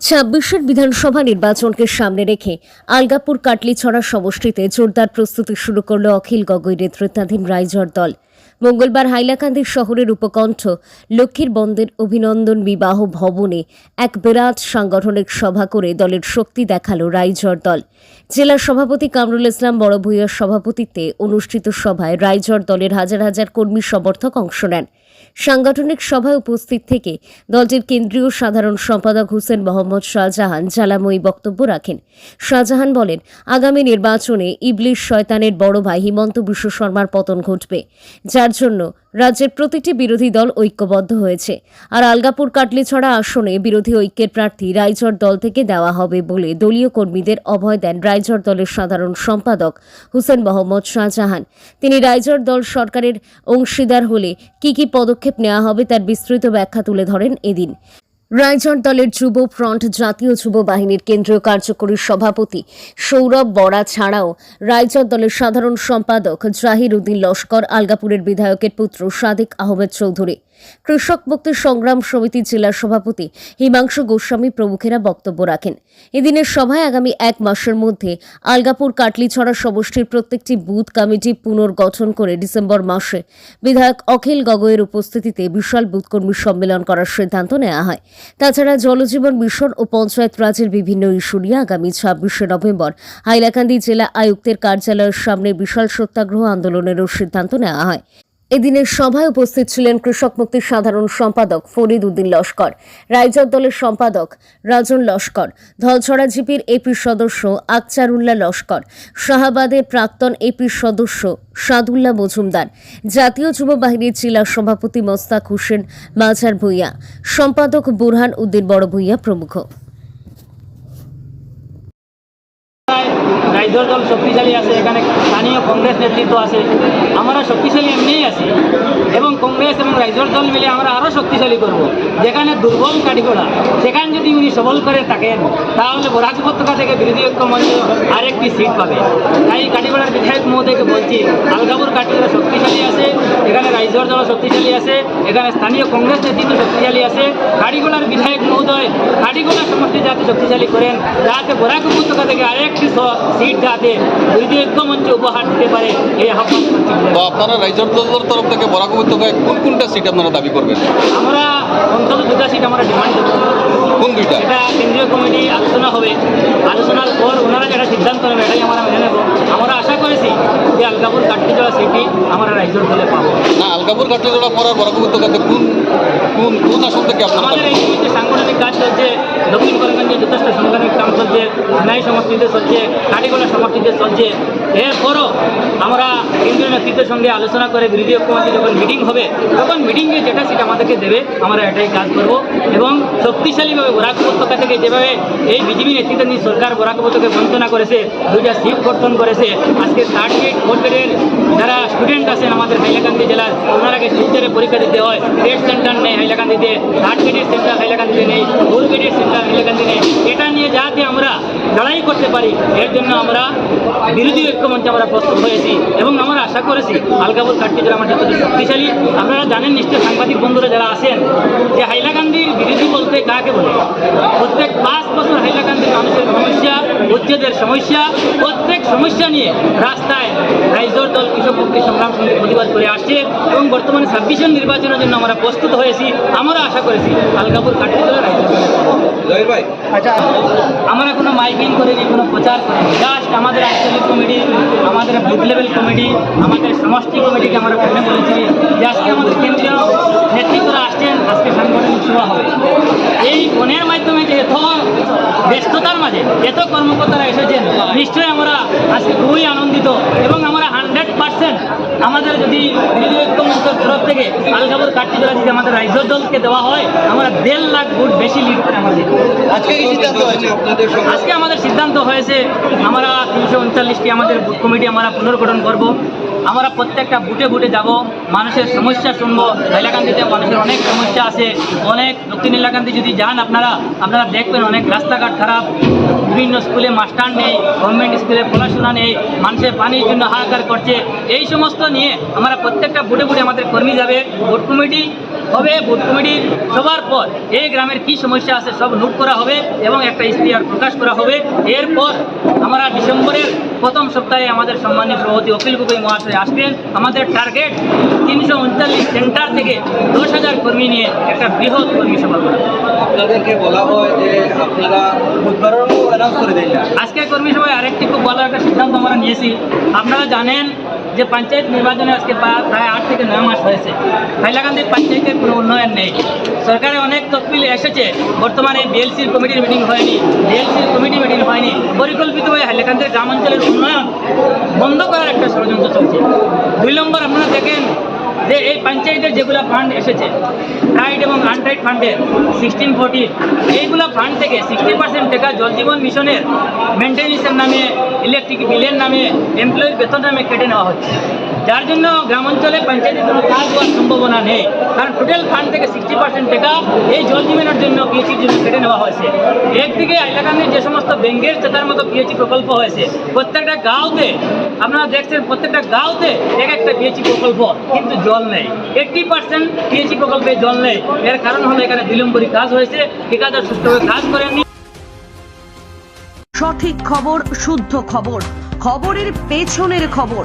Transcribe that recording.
ছাব্বিশের বিধানসভা নির্বাচনকে সামনে রেখে আলগাপুর কাটলিছড়া সমষ্টিতে জোরদার প্রস্তুতি শুরু করল অখিল গগৈ নেতৃত্বাধীন রাইজর দল। মঙ্গলবার হাইলাকান্দি শহরের উপকণ্ঠ লক্ষ্মীর বন্দের অভিনন্দন বিবাহ ভবনে এক বিরাট সাংগঠনিক সভা করে দলের শক্তি দেখাল রাইজর দল। জেলা সভাপতি কামরুল ইসলাম বড় ভূঁইয়ার সভাপতিত্বে অনুষ্ঠিত সভায় রাইজর দলের হাজার হাজার কর্মী সমর্থক অংশ নেন। সাংগঠনিক সভায় উপস্থিত থেকে দলটির কেন্দ্রীয় সাধারণ সম্পাদক হুসেন মোহাম্মদ শাহজাহান জ্বালাময়ী বক্তব্য রাখেন। শাহজাহান বলেন, আগামী নির্বাচনে ইবলিশ শয়তানের বড় ভাই হিমন্ত বিশ্ব শর্মার পতন ঘটবে, যার জন্য রাজ্যের প্রতিটি বিরোধী দল ঐক্যবদ্ধ হয়েছে। আর আলগাপুর কাটলিছড়া আসনে বিরোধী ঐক্যের প্রার্থী রাইজর দল থেকে দেওয়া হবে বলে দলীয় কর্মীদের অভয় দেন রাইজর দলের সাধারণ সম্পাদক হুসেন মোহাম্মদ শাহজাহান। তিনি রাইজর দল সরকারের অংশীদার হলে কি কি পদক্ষেপ নেওয়া হবে তার বিস্তৃত ব্যাখ্যা তুলে ধরেন এদিন। রাইজর দলের যুব ফ্রন্ট জাতীয় যুব বাহিনীর কেন্দ্রীয় কার্যকরী সভাপতি সৌরভ বড়া ছাড়াও রায়চর দলের সাধারণ সম্পাদক জাহির উদ্দিন লস্কর, আলগাপুরের বিধায়কের পুত্র সাদিক আহমেদ চৌধুরী কৃষক মুক্তি সংগ্রাম সমিতির জেলা সভাপতি হিমাংশু গোস্বামী প্রমুখেরা বক্তব্য রাখেন। এদিনের সভায় আগামী এক মাসের মধ্যে আলগাপুর কাটলিছড়া সমষ্টির প্রত্যেকটি বুথ কমিটি পুনর্গঠন করে ডিসেম্বর মাসে বিধায়ক অখিল গগৈয়ের উপস্থিতিতে বিশাল বুথ কর্মী সম্মেলন করার সিদ্ধান্ত নেওয়া হয়। তাছাড়া জলজীবন মিশন ও পঞ্চায়েত রাজের বিভিন্ন ইস্যু নিয়ে আগামী ছাব্বিশে নভেম্বর হাইলাকান্দি জেলা আয়ুক্তের কার্যালয়ের সামনে বিশাল সত্যাগ্রহ আন্দোলনেরও সিদ্ধান্ত নেওয়া হয়। এদিনের সভায় উপস্থিত ছিলেন কৃষক মুক্তির সাধারণ সম্পাদক ফরিদ উদ্দিন লস্কর রাইজর দলের সম্পাদক রাজন লস্কর, ধলছড়া জিপির এপি সদস্য আকচারুল্লাহ লস্কর শাহাবাদের প্রাক্তন এপির সদস্য সাদুল্লাহ মজুমদার, জাতীয় যুব বাহিনীর জেলা সভাপতি মোস্তাক হোসেন মাঝার ভূঁইয়া সম্পাদক বুরহান উদ্দিন বড় ভূঁইয়া প্রমুখ। রাইজর দল শক্তিশালী আছে, এখানে স্থানীয় কংগ্রেস নেতৃত্ব আছে। আমরা শক্তিশালী এমনিই আছি। এবং কংগ্রেস এবং রাইজর দল মিলে আমরা আরও শক্তিশালী করব। যেখানে দুর্বল কাঠিগোড়া সেখানে যদি উনি সবল করে থাকেন, তাহলে বরাক উপত্যকা থেকে বিরোধী ঐক্য মঞ্চ আরেকটি সিট পাবে। তাই কাঠিগোড়ার বিধায়ক মহোদয়কে বলছি আলগাপুর কাঠিগোড়া শক্তিশালী আছে, এখানে রাইজর দল শক্তিশালী আছে, এখানে স্থানীয় কংগ্রেস নেতৃত্ব শক্তিশালী আছে কাঠিগোড়ার বিধায়ক মহোদয় কাঠিগোড়া সমষ্টি যাতে শক্তিশালী করেন যাতে বরাক উপত্যকা থেকে আরেকটি সিট যাতে মঞ্চ উপহার দিতে পারে এই আহ্বান করছি তো আপনারা রাইজর দলের তরফ থেকে বরাক উপত্যকায় কোন কোনটা সিট আপনারা দাবি করবেন? আমরা অন্তত দুটা সিট আমরা ডিমান্ড দেবো কোন দুইটা? এটা কেন্দ্রীয় কমিটি আলোচনা হবে। আলোচনার পর ওনারা যেটা সিদ্ধান্ত নেবে এটাই আমরা মেনে নেব। আমরা আশা করেছি যে আলগাপুর কাটতে যাওয়া সিটটি আমরা রাইজর দলে পাবো। না পড়ার বরাক উপত্যকাতে কোন কোন কোন আসন থেকে আপনারা আমাদের এই সাংগঠনিক কাজ চলছে দক্ষিণ করিমগঞ্জে যথেষ্ট ন্যায় সমষ্টিতে চলছে কাটিগোলা সমষ্টিতে চলছে। এরপরও আমরা কেন্দ্রীয় নেতৃত্বের সঙ্গে আলোচনা করে বিরোধী ঐক্যমঞ্চে যখন মিটিং হবে, তখন মিটিংয়ে যেটা সেটা আমাদেরকে দেবে, আমরা এটাই কাজ করব এবং শক্তিশালীভাবে বরাক উপত্যকা থেকে যেভাবে এই বিজেপি নেতৃত্বাধীন সরকার বরাক উপত্যকাকে বঞ্চনা করেছে, দুইটা সিট গঠন করেছে, আজকে থার্ড গ্রেড ফোর্থ গ্রেডের যারা স্টুডেন্ট আছেন আমাদের হাইলাকান্দি জেলার, ওনারাকে শিলচরে পরীক্ষা দিতে হয়। টেস্ট সেন্টার নেই হাইলাকান্দিতে থার্ড গ্রেডের সেন্টার হাইলাকান্দিতে নেই ফোর্থ গ্রেডের সেন্টার হাইলাকান্দি নেই। এটা নিয়ে যাতে আমরা লড়াই করতে পারি এর জন্য আমরা বিরোধী ঐক্যমঞ্চে আমরা প্রস্তুত হয়েছি এবং আমরা আশা করেছি কাটতে যারা আমাদের প্রতি শক্তিশালী আপনারা জানেন নিশ্চয় সাংবাদিক বন্ধুরা যারা আছেন যে হাইলাকান্দির বিরোধী বলতে কাকে বলে? প্রত্যেক পাঁচ বছর হাইলাকান্দির মানুষের সমস্যা উচ্ছেদের সমস্যা প্রত্যেক সমস্যা নিয়ে রাস্তায় রাইজর দল কৃষক মুক্তি সংগ্রাম সমিতি প্রতিবাদ করে আসছে এবং বর্তমানে ছাব্বিশের নির্বাচনের জন্য আমরা প্রস্তুত হয়েছি। আমরা আশা করেছি আলগাপুর জেলা রাইজর ভাই। আমরা মাইকিং করিনি কোনো প্রচার করিনি জাস্ট আমাদের আঞ্চলিক কমিটি, আমাদের বুথ লেভেল কমিটি, আমাদের সমষ্টি কমিটিকে আমরা ফোনে বলেছি যে আজকে আমাদের কেন্দ্রীয় নেতৃত্বরা আসছেন, আজকে সাংগঠনিক সভা হবে। এই ফোনের মাধ্যমে যে এত ব্যস্ততার মাঝে এত কর্মকর্তারা এসেছেন, নিশ্চয়ই আমরা আজকে খুবই আনন্দিত এবং আমরা পার্সেন্ট। আমাদের যদি বিরোধী ঐক্যমঞ্চের তরফ থেকে আলগাবর কাটতে জেলা যদি আমাদের রাজ্য দলকে দেওয়া হয় আমরা দেড় লাখ ভোট বেশি লিড করে আমাদের আজকে সিদ্ধান্ত হয়েছে আজকে আমাদের সিদ্ধান্ত হয়েছে আমরা তিনশো উনচল্লিশটি আমাদের কমিটি আমরা পুনর্গঠন করব। আমরা প্রত্যেকটা বুটে বুটে যাব, মানুষের সমস্যা শুনব। হাইলাকান্দিতে মানুষের অনেক সমস্যা আছে। অনেক দক্ষিণ এলাকান্দি যদি যান আপনারা আপনারা দেখবেন অনেক রাস্তাঘাট খারাপ। বিভিন্ন স্কুলে মাস্টার নেই, গভর্নমেন্ট স্কুলে পড়াশোনা নেই, মানুষের পানির জন্য হাহাকার করছে। এই সমস্ত নিয়ে আমরা প্রত্যেকটা বুটে বুটে আমাদের কর্মী যাবে। ভোট কমিটি হবে বুথ কমিটির সবার পর এই গ্রামের কি সমস্যা আছে সব নোট করা হবে এবং একটা ইশতেহার প্রকাশ করা হবে। এরপর আমরা ডিসেম্বরের প্রথম সপ্তাহে আমাদের সম্মানীয় সভাপতি অখিল গগৈ মহাশয় আসবেন। আমাদের টার্গেট তিনশো উনচল্লিশ সেন্টার থেকে দশ হাজার কর্মী নিয়ে একটা বৃহৎ কর্মী সভা করা। আপনাদেরকে বলা হয় যে আপনারা বুধবারও অ্যানাউন্স করে দেন আজকে কর্মী সভায় আরেকটি খুব ভালো একটা সিদ্ধান্ত আমরা নিয়েছি। আপনারা জানেন যে পঞ্চায়েত নির্বাচনে আজকে প্রা- প্রায় আট থেকে নয় মাস হয়েছে, হাইলাকান্দির পঞ্চায়েতের কোনো উন্নয়ন নেই। সরকারে অনেক তকবিল এসেছে, বর্তমানে বিএলসির কমিটির মিটিং হয়নি, বিএলসির কমিটি মিটিং হয়নি। পরিকল্পিতভাবে হাইলাকান্দির গ্রামাঞ্চলের উন্নয়ন বন্ধ করার একটা ষড়যন্ত্র চলছে। দুই নম্বর আপনারা দেখেন যে এই পঞ্চায়েতের যেগুলো ফান্ড এসেছে টাইট এবং আনটাইট ফান্ডের সিক্সটিন ফোরটিন এইগুলো ফান্ড থেকে সিক্সটি পার্সেন্ট টাকা জল জীবন মিশনের মেনটেন্সের নামে ইলেকট্রিক বিলের নামে এমপ্লয়ির বেতন নামে কেটে নেওয়া হচ্ছে। যার জন্য গ্রামাঞ্চলে পঞ্চায়েতের কোনো কাজ হওয়ার সম্ভাবনা নেই। কারণ টোটাল ফান্ড থেকে সিক্সটি পার্সেন্ট টাকা এই জল জীবনের জন্য পিএইচির জন্য কেটে নেওয়া হয়েছে। একদিকে হাইলাকান্দির যে সমস্ত ব্যাঙ্গের চেতার মতো পিএইচি প্রকল্প হয়েছে, প্রত্যেকটা গাঁওতে আপনারা দেখছেন, প্রত্যেকটা গাঁওতে এক একটা পিএইচি প্রকল্প, কিন্তু জল নেই। এইট্টি পার্সেন্ট পিএইচি প্রকল্পে জল নেই। এর কারণ হলো এখানে বিলম্বরী কাজ হয়েছে, ঠিকাদার সুস্থভাবে কাজ করেননি। সঠিক খবর, শুদ্ধ খবর, খবরের পেছনের খবর।